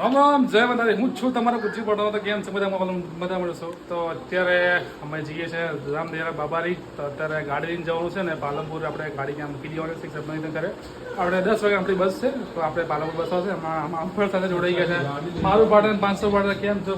રામ રામ જય માતાજી હું છું તમારો ગુજરી પડતો તો કેમ છે? બધા બધા મળશો તો અત્યારે અમે જઈએ છીએ રામદેરા બાબારી. તો અત્યારે ગાડી લઈને જવાનું છે ને પાલનપુર આપણે ગાડી ક્યાં મૂકી દેવાની છે સબમિશન કરે આપણે દસ વાગે આપણી બસ છે. તો આપણે પાલનપુર બસ આવશે. અમફળ સાથે જોડાઈ ગયા છે. મારું પાટણ પાંચસો પાટણ કેમ છો?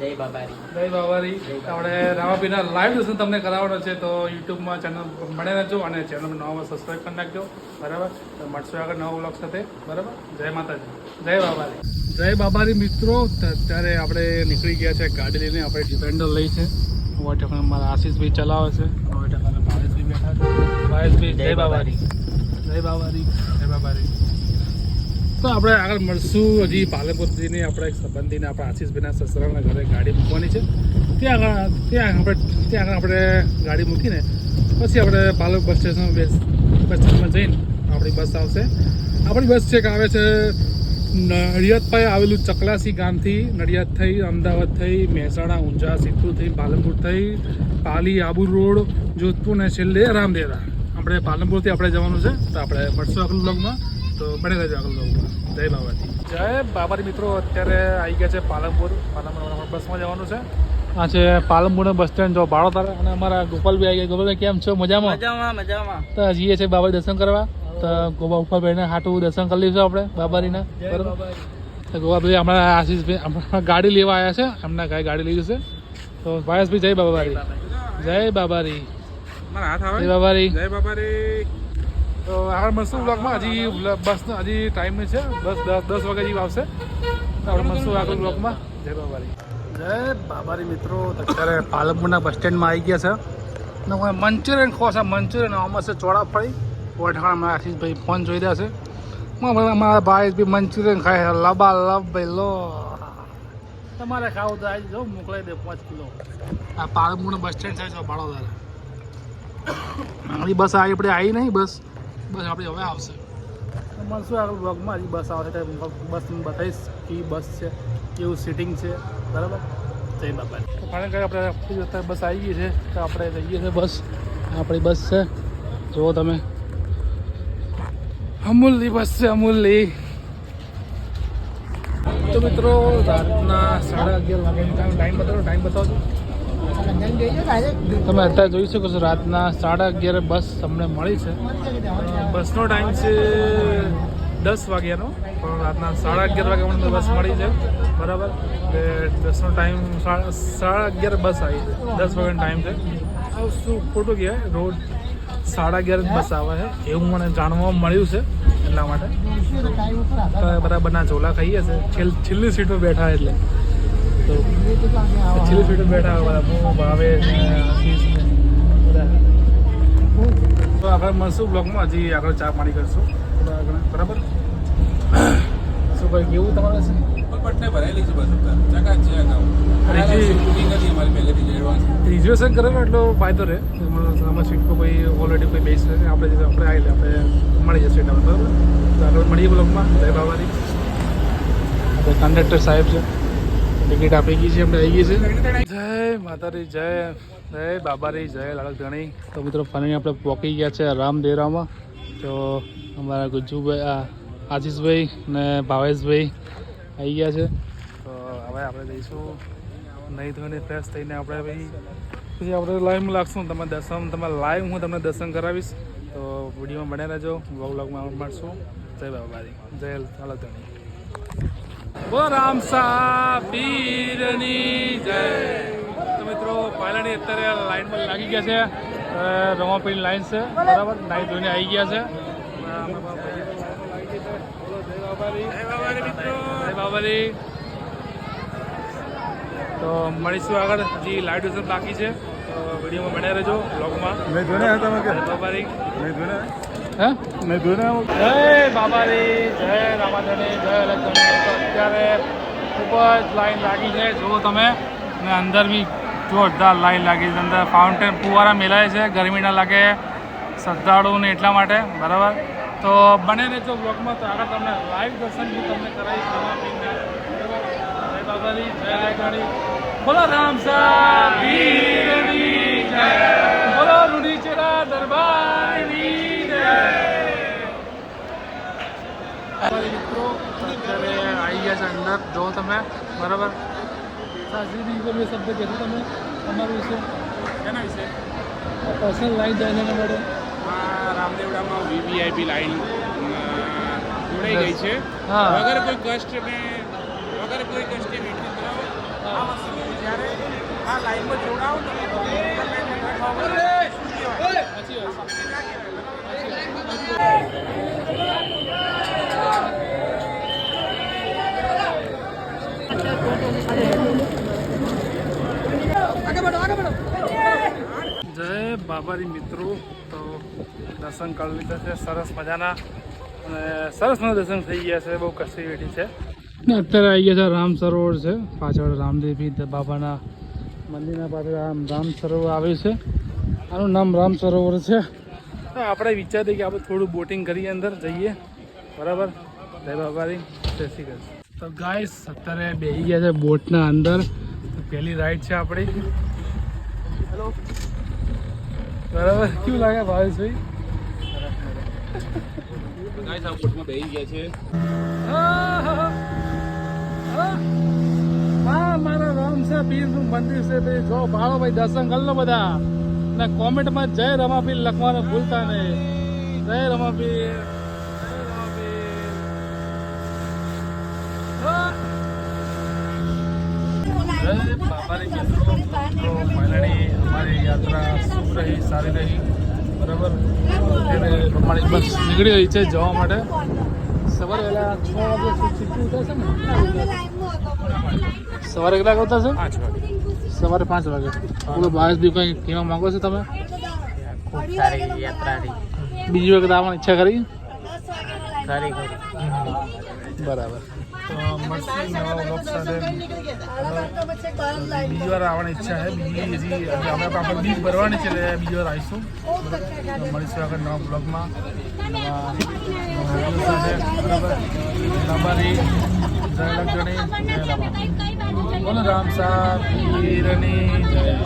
જય બાબારી. જય બાબારી. આપણે રામાપીના લાઈવ દર્શન તમને કરાવવાનો છે. તો યુટ્યુબમાં ચેનલ મળે રહેજો અને ચેનલ નવા સબસ્ક્રાઈબ કરી નાખજો. બરાબર? તો મળશું આગળ નવા બ્લોગ સાથે. બરાબર? જય માતાજી. જય બાબારી. જય બાબારી મિત્રો. અત્યારે આપણે નીકળી ગયા છે ગાડી લઈને. આપણે ડિપેન્ડર લઈ છે. ટકા મારા આશીષભાઈ ચલાવે છે. સો ટકા ભાવેશભાઈ બેઠા છે. ભાવેશભાઈ જય બાબારી. જય બાબારી જય બાબારી. તો આપણે આગળ મળશું. હજી પાલનપુર આપણે એક સંબંધીને આપણા આશીષભાઈના સસરાના ઘરે ગાડી મૂકવાની છે. ત્યાં આગળ ત્યાં આપણે ત્યાં આગળ આપણે ગાડી મૂકીને પછી આપણે પાલક બસ સ્ટેશન બસ બસ સ્ટેશનમાં જઈને આપણી બસ આવશે. આપણી બસ છે કે આવે છે નડિયાદ પાસે આવેલું ચકલાસી ગામથી નડિયાદ થઈ અમદાવાદ થઈ મહેસાણા ઊંઝા સિદ્ધપુર થઈ પાલનપુર થઈ પાલી આબુ રોડ જોધપુર ને છેલ્લે રામદેરા. આપણે પાલનપુરથી આપણે જવાનું છે તો આપણે મળશું આગળ બ્લોગમાં તો બને રહેજો આગળ બ્લોગમાં જય બાબાજી. જય બાબારી મિત્રો અત્યારે આવી ગયા છે પાલનપુર. પાલનપુર બસમાં જવાનું છે. આ છે પાલનપુર બસ સ્ટેન્ડ જો ભાડો તારે. અને અમારા ગોપાલભાઈ આવી ગયા. ગોપાલભાઈ કેમ છો? મજામાં? મજામાં મજામાં. તો જઈએ છે બાબા દર્શન કરવા. તો ગોવા ઉપર બેને હાટું દર્શન કરી લઈશું આપણે બાબારીના બરાબર? તો ગોપાભાઈ હમણાં આશીષભાઈ હમણાં ગાડી લેવા આવ્યા છે હમણાં ગાય ગાડી લઈ જશે તો ભાઈ જય બાબારી જય બાબારી મારા હાથ આવે? જય બાબારી જય બાબા રે તો આગળ મળશું બ્લોગમાં હજી બસનો હજી ટાઈમ છે. બસ દસ દસ વાગે જેવી આવશે. તો આપણે મળશું આગળ બ્લોગમાં જય બાબારી જય બાબારી મિત્રો. તો અત્યારે પાલનપુરના બસ સ્ટેન્ડમાં આવી ગયા છે. ને કોઈ મંચુરિયન ખો છે મંચુરિયન આમાં છે ચોળાફળી. ઓઠાણા મારા આશીષભાઈ ફોન જોઈ રહ્યા છે. મારા ભાઈ બી મંચુરિયન ખાય છે. લબા લબ ભાઈ લો. તમારે ખાવું તો આવી જાઓ મોકલાઈ દે પાંચ કિલો. આ પાલનપુરનું બસ સ્ટેન્ડ છે જો ભાડોદાર. આપણી બસ આવી આપણે આવી નહીં બસ. બસ આપણી હવે આવશે. મને શું આગળ બ્લોગમાં હજી બસ આવશે? બસ બતાવીશ કે બસ છે કેવું સીટિંગ છે. બરાબર? જય બાબા તો આપણે બસ આવી ગઈ છે તો આપણે જઈએ છીએ બસ. આપણી બસ છે. જુઓ તમે. અમૂલની બસ છે અમૂલની તો મિત્રો, રાતના સાડા અગિયાર વાગ્યાની ટાઈમ બતાવો ટાઈમ બતાવજો તમે અત્યારે જોઈ શકો છો, રાતના સાડા અગિયારે બસ તમને મળી છે. બસનો ટાઈમ છે દસ વાગ્યાનો, પણ રાતના સાડા અગિયાર વાગે મને બસ મળી છે. બરાબર? બસનો ટાઈમ સાડા સાડા અગિયાર બસ આવી છે. દસ વાગ્યાનો ટાઈમ છે. શું ખોટું કહેવાય? રોજ સાડા અગિયાર જ બસ આવે છે. એવું મને જાણવા મળ્યું છે એટલા માટે. બધા બરાબરના ઝોલા ખાઈએ છે. છેલ્લી સીટ સીટમાં બેઠા એટલે. તો છેલ્લી સીટ પર બેઠા બધા હું ભાવે તો આપણે મળશું બ્લોગમાં. હજી આગળ ચા પાણી કરશું. બરાબર? શું ભાઈ કેવું તમારે છે? પટને ભરાયેલી છે છે રિઝર્વેશન કરે ને એટલો ફાયદો રહે. આમાં સીટ પર કોઈ ઓલરેડી કોઈ બેસ રહે આપણે આપણે આવી આપણે મળી જશે સીટ આપણે બરાબર? તો આગળ મળીએ બ્લોકમાં જય બાબાની કંડક્ટર સાહેબ છે. ટિકિટ આપી ગઈ છે આપણે આવી ગઈ છે. જય માતારી જય જય બાબારી જય લાડક ધણી. તો મિત્રો ફાઇનલી આપણે પહોંચી ગયા છે રામદેરામાં તો અમારા ગુજ્જુભાઈ આશીષભાઈ ને ભાવેશભાઈ આવી ગયા છે. તો હવે આપણે જઈશું નહીં ધોઈને ફ્રેશ થઈને આપણે ભાઈ પછી આપણે લાઈવમાં લાગશું તમે દર્શન, તમે લાઈવ હું તમને દર્શન કરાવીશ. તો વિડીયોમાં બને રહેજો. વ્લોગ વ્લોગમાં મળશું. જય બાબારી જય હાલત ધણી બોલો રામ સા પીરની જય. તો મિત્રો પાયલાની અત્યારે લાઈનમાં લાગી ગયા છે. રમાપીની લાઈન છે. બરાબર? નાઈ ધોઈને આવી ગયા છે. તો મળીશું આગળ. હજી લાઈવ ડ્યુઝન બાકી છે. વિડીયોમાં બન્યા રહેજો બ્લોગમાં મેં જોઈને તમે બાબારી મેં જોઈને હે? મેં જોઈને જય બાબારી જય રામાધણી જય લક્ષ્મણ. તો અત્યારે ખૂબ જ લાઈન લાગી છે. જુઓ તમે. ને અંદર બી જોરદાર લાઈન લાગી છે. અંદર ફાઉન્ટેન ફુવારા મેલાય છે. ગરમી ના લાગે. શ્રદ્ધાળુઓને એટલા માટે. બરાબર? તો બને રહેજો બ્લોગમાં તો આગળ તમને લાઈવ દર્શન બી તમને કરાવી ખાવા પીને. જય બાબારી જય ગાડી બોલો રામ જય. બોલો રૂડીચેરા દરબારની જય. મિત્રો, અત્યારે આવી ગયા છે અંદર. જો તમે, બરાબર? સાસરીની ઉપર શબ્દ કહેજો તમે, તમારું વિશે. એના વિશે. પર્સનલ લાઈફ જાય એના માટે આ રામદેવડામાં વીવીઆઈપી લાઈન જોડાઈ ગઈ છે. હા. વગર કોઈ કષ્ટ ને વગર કોઈ કષ્ટે મીઠું કરાવો આ વસ્તુ જ્યારે આ લાઈનમાં જોડાવો જય બાબારી મિત્રો. તો દર્શન કરી લીધા છે સરસ મજાના. અને સરસ મજા દર્શન થઈ ગયા છે બહુ કસી વેઠી છે. ને અત્યારે આવી ગયા છે રામ સરોવર છે. પાછળ રામદેવી બાબાના મંદિરના પાછળ આમ રામ સરોવર આવ્યું છે. આનું નામ રામ સરોવર છે. તો આપણે વિચારીએ કે આપણે થોડું બોટિંગ કરીએ અંદર જઈએ. બરાબર? જય બાબારી જય શ્રી કૃષ્ણ. તો ગાઈસ અત્યારે બેસી ગયા છે બોટના અંદર. તો પહેલી રાઈડ છે આપણી. હેલો બરાબર? કેવું લાગે ભાવેશભાઈ? ગાઈસ આ બોટમાં બેસી ગયા છે. હા મારા રામ છે પીરનું મંદિર છે ભાઈ. જો ભાળો દર્શન કરી બધા. ને કોમેન્ટમાં જય રમાપીર લખવાનું ભૂલતા નહીં. જય રમાપીર. હા. મિત્રો ફાઇનલી યાત્રા શુભ રહી સારી રહી. બરાબર? અમારી બસ નીકળી રહી છે જવા માટે. સવારે વહેલા છ વાગે સીધું ઉતરશે ને? સવારે કેટલા ઉતરશે પાંચ વાગે. સવારે પાંચ વાગે. બોલો બાવીસ બી કંઈ કહેવા માંગો છો તમે? ખૂબ સારી યાત્રા રહી બીજી વખત આવવાની ઈચ્છા કરી? ખરી ખરી બરાબર. તો મળશે નવા બ્લોગ સાથે બીજી વાર આવવાની ઈચ્છા છે. બીજી હજી આપણે આપણે બીજ ભરવાની છે એટલે બીજી વાર આવીશું. તો મળીશું આગળ નવા બ્લોગમાં. નંબરી જય રામ બોલો રામ સાહેબ જય.